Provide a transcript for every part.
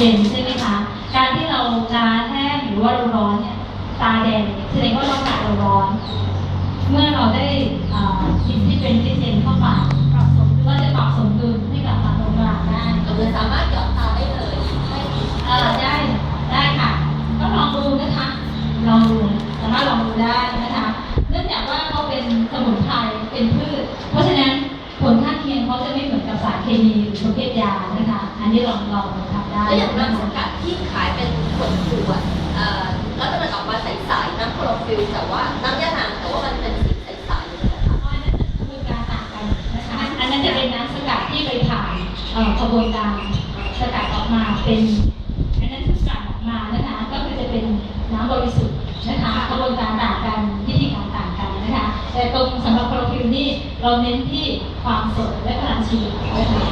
เย็นใช่ไหมคะ การที่เรางาแห้งหรือว่าเราร้อนเนี่ยตาแดงเนี่ยแสดงว่าร่างกายเราร้อน เมื่อเราได้อ่ากินที่เป็นที่เย็นเข้าไปปรับสมดุลก็จะปรับสมดุลให้กับตาตรงกลางได้ก็คือสามารถหยอดตาได้เลยไม่เออได้ได้ค่ะก็ลองดูนะคะลองดูสามารถลองดูได้นะคะเนื่องจากว่าเขาเป็นสมุนไพรเป็นพืช เพราะฉะนั้นผลข้างเคียงเขาจะไม่เหมือนกับสารเคมีหรือประเภทยานะคะ อันนี้ลองลองทำได้แล้วอย่างน้ำสกัดที่ขายเป็นขวดขวดๆเอ่อแล้วจะมันออกมาใสๆน้ำโคลอฟิลแต่ว่าน้ำยานางแต่ว่ามันเป็นสีใสๆเลยนะคะอันนั้นคือการต่างกันนะคะอันนั้นจะเป็นน้ำสกัดที่ไปผ่านเอ่อกระบวนการสกัดออกมาเป็นอันนั้นสกัดออกมานะคะก็คือจะเป็นน้ำบริสุทธิ์นะคะกระบวนการต่างกันวิธีการต่างกันนะคะแต่ตรงสำหรับโปรฟิลนี่เราเน้นที่ความสดและพลังชีวิตนะคะ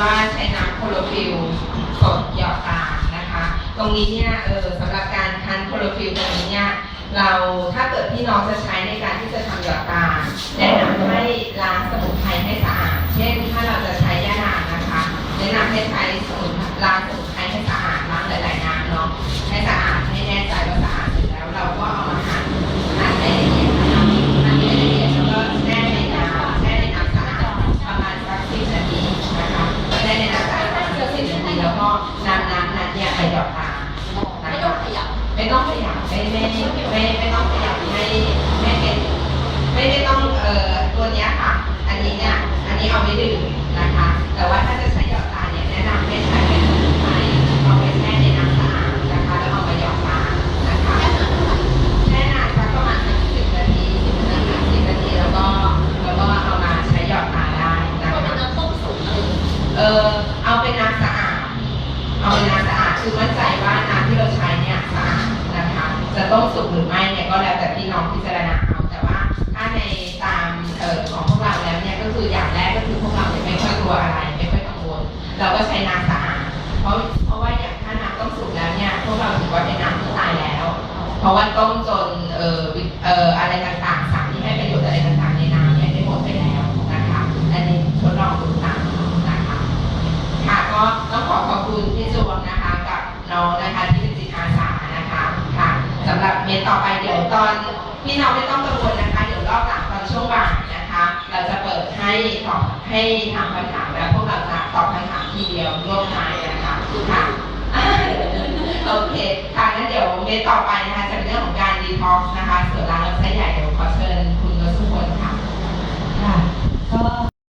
ว่าใช้น้ำโคลอฟิลสดหยอดตานะคะ ตรงนี้เนี่ยเออสำหรับการคั้นโคลอฟิลตรงนี้เนี่ยเราถ้าเกิดพี่น้องจะใช้ในการที่จะทำหยอดตาแนะนำให้ล้างสมุนไพร ใช้ยไปหยอดตาไม่ต้องขยับไม่ต้องขยับไม่ไม่ไม่ไม่ต้องขยับให้ให้เป็นไม่ไม่ต้องเอ่อตัวเนี้ยค่ะ อันนี้เนี่ยอันนี้เอาไว้ดื่มนะคะ แต่ว่าถ้าจะใช้หยอดตาเนี่ยแนะนำให้ใช้ ต้มสุกหรือไม่เนี่ยก็แล้วแต่พี่น้องพิจารณาเอาแต่ว่าถ้าในตามเอ่อของพวกเราแล้วเนี่ยก็คืออย่างแรกก็คือพวกเราเนี่ยไม่ค่อยกลัวอะไรไม่ค่อยกังวลเราก็ใช้น้ำสะอาดเพราะเพราะว่าอย่างถ้าน้ำต้มสุกแล้วเนี่ยพวกเราถือว่าเป็นน้ำที่ตายแล้ว เพราะว่าต้มจนเอ่อเอ่ออะไรต่างๆสารที่ให้ประโยชน์อะไรต่างๆในน้ำเนี่ยได้หมดไปแล้วนะคะอันนี้ทดลองดูตามนะคะค่ะก็ต้องขอขอบคุณพี่จวงนะคะกับน้องนะคะ สำหรับเมนต่อไปเดี๋ยวตอนพี่น้องไม่ต้องกังวลนะคะเดี๋ยวรอบหลังตอนช่วงบ่ายนะคะ เราจะเปิดให้ตอบให้ถามคำถามแล้วพวกเราจะตอบคำถามทีเดียวร่วมทายนะคะค่ะโอเคค่ะงั้นเดี๋ยวเมนต่อไปนะคะจะเป็นเรื่องของการดีท็อกซ์นะคะส่วนร้านเราใช้ใหญ่เดี๋ยวขอเชิญคุณรสุพลค่ะค่ะก็